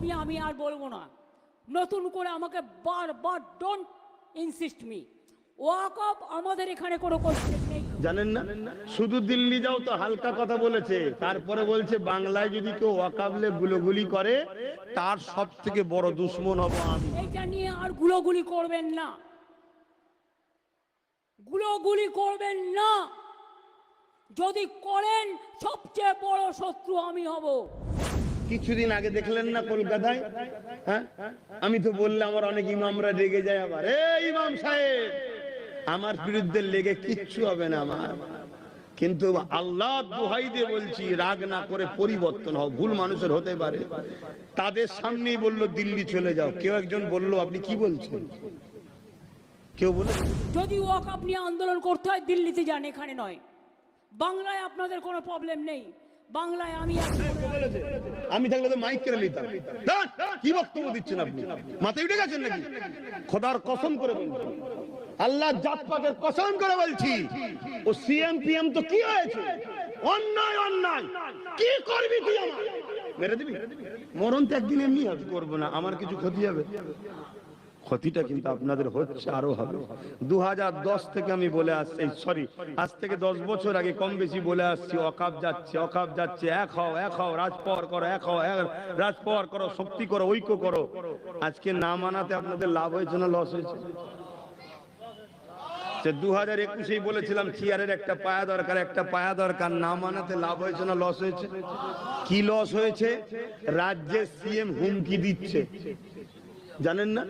নিয়ে আমি আর বলব না। নতুন করে আমাকে বারবার ডোন্ট ইনসিস্ট মি ওয়াকফ আমাদের এখানে কোনো কোশ্চেন নেই। জানেন না? শুধু দিল্লি যাও তো হালকা কথা বলেছে। তারপরে বলছে বাংলায় যদি কেউ ওয়াকাবলে গুলোগুলি করে তার সব থেকে বড় দুশ্মন হব আমি। এইটা নিয়ে আর গুলোগুলি করবেন না। গুলোগুলি করবেন না। যদি করেন সবচেয়ে বড় শত্রু আমি হব। কিছুদিন আগে দেখলেন না কলকাতায়? হ্যাঁ? আমি তো বললে আমার অনেক ইমামরা রেগে যায় আবার। এ ইমাম সাহেব আমার বিরুদ্ধে লেগে কিচ্ছু হবে না আমার। কিন্তু আল্লাহ দোহাই দিয়ে বলছি রাগ না করে পরিবর্তন হও ভুল মানুষের হতে পারে। তাদের সামনেই বলল দিল্লি চলে যাও। কেউ একজন বলল আপনি কি বলছেন? কেউ বলে যদি ওয়াকফ আপনি আন্দোলন করতে হয় দিল্লিতে যান এখানে নয়। বাংলায় আপনাদের কোনো প্রবলেম নেই। বাংলায় আমি আছি। আমি থাকলে তো মাইক কেড়ে নিতাম। কি বক্তব্য দিচ্ছেন আপনি? মাথায় উঠে গেছেন নাকি? খোদার কসম করে আল্লাহ জাত পাকের কসম করে বলছি। ও সিএম পিএম তো কি হয়েছে? অন্যায় অন্যায়। কি করবি তুই আমার মেরে দিবি? মরণ তো একদিন এমনি করব না, আমার কিছু ক্ষতি হবে। ক্ষতিটা কিন্তু আপনাদের হচ্ছে, আরও হবে। দুহাজার দশ থেকে আমি বলে আসছি সরি আজ থেকে দশ বছর আগে কম বেশি বলে আসছি, অকাপ যাচ্ছে অকাপ যাচ্ছে, এক হও এক হও, রাজপর করো, এক হও রাজপর করো, শক্তি করো, ঐক্য করো। আজকে না মানাতে আপনাদের লাভ হয়েছে না লস হয়েছে? দু হাজার একুশেই বলেছিলাম, চেয়ারের একটা পায়া দরকার, একটা পায়া দরকার, না মানাতে লাভ হয়েছে না লস হয়েছে? কি লস হয়েছে? রাজ্যের সিএম হুমকি দিচ্ছে। জানেন না?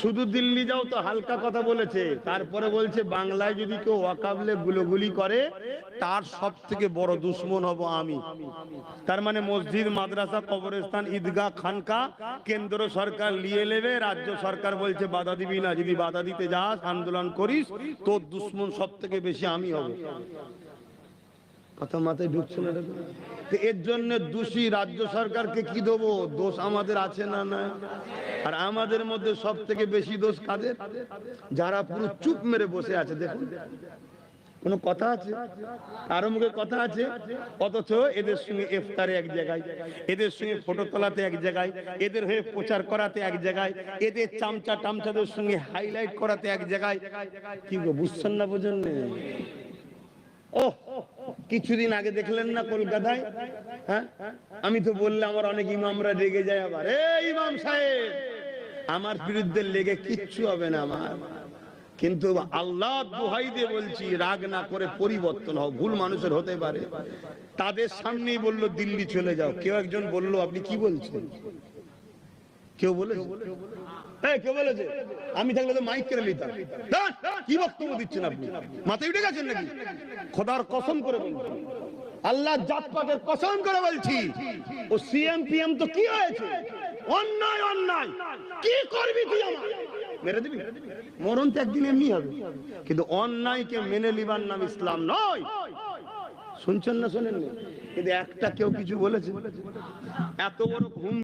শুধু দিল্লি যাও তো হালকা কথা বলেছে। তারপরে বলছে, বাংলায় যদি কেউ ওয়াকাবলে গুলোগুলি করে, তার সব থেকে বড় দুশ্মন হব আমি। তার মানে মসজিদ, মাদ্রাসা, কবরস্থান, ঈদগাহ, খানকা, কেন্দ্র সরকার নিয়ে নেবে, রাজ্য সরকার বলছে, বাধা দিবি না, যদি বাধা দিতে যাস, আন্দোলন করিস, তোর দুশ্মন সব থেকে বেশি আমি হব। কথা মাথায় ঢুকছে না? তো এর জন্য দোষী রাজ্য সরকারকে কি দেবো? দোষ আমাদের আছে না না আর আমাদের মধ্যে সব থেকে বেশি দোষ কাদের? যারা পুরো চুপ মেরে বসে আছে, দেখুন। কোনো কথা আছে? কারও মুখে কথা আছে? অথচ এদের সঙ্গে ইফতারে এক জায়গায়, এদের সঙ্গে ফটো তোলাতে এক জায়গায়, এদের হয়ে প্রচার করাতে এক জায়গায়, এদের চামচা টামচাদের সঙ্গে হাইলাইট করাতে এক জায়গায়। কি বুঝছেন না বোঝেন? ও কিছুদিন আগে দেখলেন না কলকাতায়? হ্যাঁ? আমি তো বললে আমার অনেক ইমামরা রেগে যায় আবার। ইমাম সাহেব, আমার বিরুদ্ধে লেগে কিচ্ছু হবে না আমার। কিন্তু আল্লাহ দোহাই দিয়ে বলছি, রাগ না করে পরিবর্তন হও, ভুল মানুষের হতে পারে। তাদের সামনেই বলল, দিল্লি চলে যাও। কেউ একজন বলল, আপনি কি বলছেন? কেউ বলেছে? এই, কেউ বলেছে আমি থাকলে তো মাইক কেড়ে নিতাম। কি বক্তব্য দিচ্ছেন আপনি? মাথায় উঠে গেছেন নাকি? খোদার কসম করে আল্লাহ জাতপাকের কসম করে বলছি। ও সিএম পিএম তো কি হয়েছে? অন্যায় অন্যায়। কি করবি তুই মেরে দিবি? মরণ তো একদিন এমনি হবে। কিন্তু অন্যায়কে মেনে নিবার নাম ইসলাম নয়। শুনছেন না শোনেন কিন্তু একটা কেউ কিছু বলেছে। এত বড় ঘুম